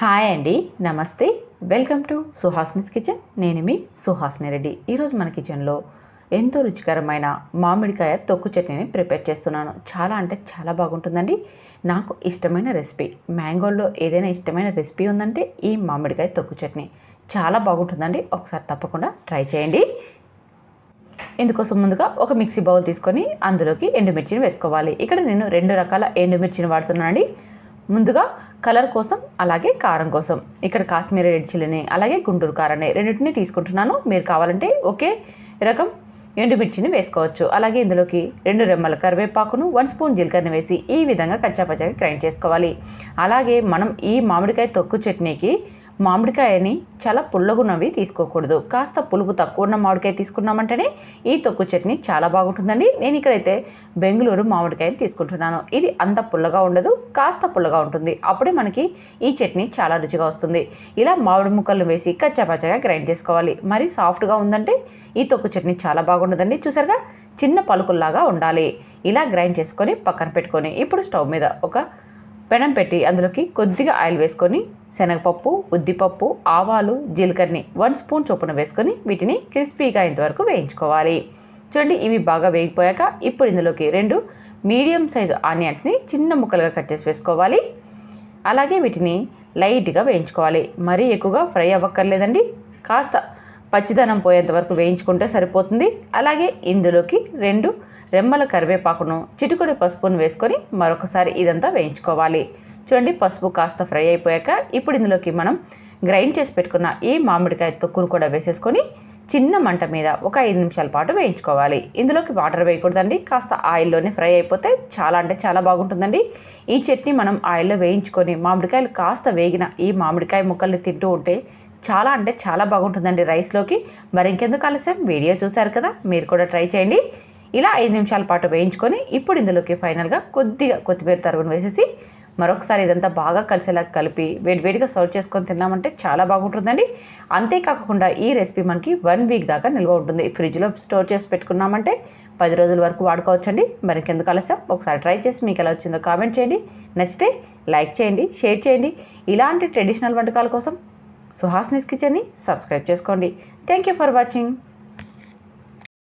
Hi అండి నమస్తే. Welcome to Suhasni's kitchen. నేను మీ సుహాస్ని రెడ్డి. ఈరోజు మన కిచెన్లో ఎంతో రుచికరమైన మామిడికాయ తొక్కు చట్నీని ప్రిపేర్ చేస్తున్నాను. చాలా అంటే చాలా బాగుంటుందండి. నాకు ఇష్టమైన రెసిపీ మ్యాంగోల్లో ఏదైనా ఇష్టమైన రెసిపీ ఉందంటే ఈ మామిడికాయ తొక్కు చట్నీ. చాలా బాగుంటుందండి. ఒకసారి తప్పకుండా ట్రై చేయండి. ఇందుకోసం ముందుగా ఒక మిక్సీ బౌల్ తీసుకొని అందులోకి ఎండుమిర్చిని వేసుకోవాలి. ఇక్కడ నేను రెండు రకాల ఎండుమిర్చిని వాడుతున్నానండి. ముందుగా కలర్ కోసం అలాగే కారం కోసం. ఇక్కడ కాశ్మీరీ రెడ్ చిల్లీని అలాగే గుంటూరు కారాన్ని రెండింటిని తీసుకుంటున్నాను. మీరు కావాలంటే ఒకే రకం ఎండుమిర్చిని వేసుకోవచ్చు. అలాగే ఇందులోకి రెండు రెమ్మల కరివేపాకును వన్ స్పూన్ జీలకర్రని వేసి ఈ విధంగా కచ్చాపచ్చాగా గ్రైండ్ చేసుకోవాలి. అలాగే మనం ఈ మామిడికాయ తొక్కు చట్నీకి మామిడికాయని చాలా పుల్లగున్నవి తీసుకోకూడదు. కాస్త పులుపు తక్కువ ఉన్న మామిడికాయ తీసుకున్నామంటేనే ఈ తొక్కు చట్నీ చాలా బాగుంటుందండి. నేను ఇక్కడైతే బెంగళూరు మామిడికాయని తీసుకుంటున్నాను. ఇది అంత పుల్లగా ఉండదు కాస్త పుల్లగా ఉంటుంది. అప్పుడే మనకి ఈ చట్నీ చాలా రుచిగా వస్తుంది. ఇలా మామిడి ముక్కలను వేసి కచ్చాపచ్చగా గ్రైండ్ చేసుకోవాలి. మరి సాఫ్ట్గా ఉందంటే ఈ తొక్కు చట్నీ చాలా బాగుండదండి. చూసారుగా? చిన్న పలుకుల్లాగా ఉండాలి. ఇలా గ్రైండ్ చేసుకొని పక్కన పెట్టుకొని ఇప్పుడు స్టవ్ మీద ఒక పెనం పెట్టి అందులోకి కొద్దిగా ఆయిల్ వేసుకొని శనగపప్పు ఉద్దిపప్పు ఆవాలు జీలకర్రని వన్ స్పూన్ చొప్పున వేసుకొని వీటిని క్రిస్పీగా ఇంతవరకు వేయించుకోవాలి. చూడండి ఇవి బాగా వేగిపోయాక ఇప్పుడు ఇందులోకి రెండు మీడియం సైజు ఆనియన్స్ని చిన్న ముక్కలుగా కట్ చేసి వేసుకోవాలి. అలాగే వీటిని లైట్గా వేయించుకోవాలి. మరీ ఎక్కువగా ఫ్రై అవ్వక్కర్లేదండి. కాస్త పచ్చిదనం పోయేంత వరకు వేయించుకుంటే సరిపోతుంది. అలాగే ఇందులోకి రెండు రెమ్మల కరివేపాకును చిటికొడి పసుపును వేసుకొని మరొకసారి ఇదంతా వేయించుకోవాలి. చూడండి పసుపు కాస్త ఫ్రై అయిపోయాక ఇప్పుడు ఇందులోకి మనం గ్రైండ్ చేసి పెట్టుకున్న ఈ మామిడికాయ తొక్కును కూడా వేసేసుకొని చిన్న మంట మీద ఒక ఐదు నిమిషాల పాటు వేయించుకోవాలి. ఇందులోకి వాటర్ వేయకూడదండి. కాస్త ఆయిల్లోనే ఫ్రై అయిపోతే చాలా అంటే చాలా బాగుంటుందండి. ఈ చట్నీ మనం ఆయిల్లో వేయించుకొని మామిడికాయలు కాస్త వేగిన ఈ మామిడికాయ ముక్కల్ని తింటూ ఉంటే చాలా అంటే చాలా బాగుంటుందండి రైస్లోకి. మరి ఇంకెందుకు ఆలస్యం? వీడియో చూశారు కదా మీరు కూడా ట్రై చేయండి. ఇలా ఐదు నిమిషాల పాటు వేయించుకొని ఇప్పుడు ఇందులోకి ఫైనల్గా కొద్దిగా కొత్తిమీర తరుగును వేసేసి మరొకసారి ఇదంతా బాగా కలిసేలా కలిపి వేడివేడిగా సర్వ్ చేసుకొని తిన్నామంటే చాలా బాగుంటుందండి. అంతేకాకుండా ఈ రెసిపీ మనకి వన్ వీక్ దాకా నిల్వ ఉంటుంది. ఫ్రిడ్జ్లో స్టోర్ చేసి పెట్టుకున్నామంటే పది రోజుల వరకు వాడుకోవచ్చండి. మరి ఇంకెందుకు ఆలస్యం? ఒకసారి ట్రై చేసి మీకు ఎలా వచ్చిందో కామెంట్ చేయండి. నచ్చితే లైక్ చేయండి షేర్ చేయండి. ఇలాంటి ట్రెడిషనల్ వంటకాల కోసం సుహాస్నిస్ కిచెన్ని సబ్స్క్రైబ్ చేసుకోండి. Thank you for watching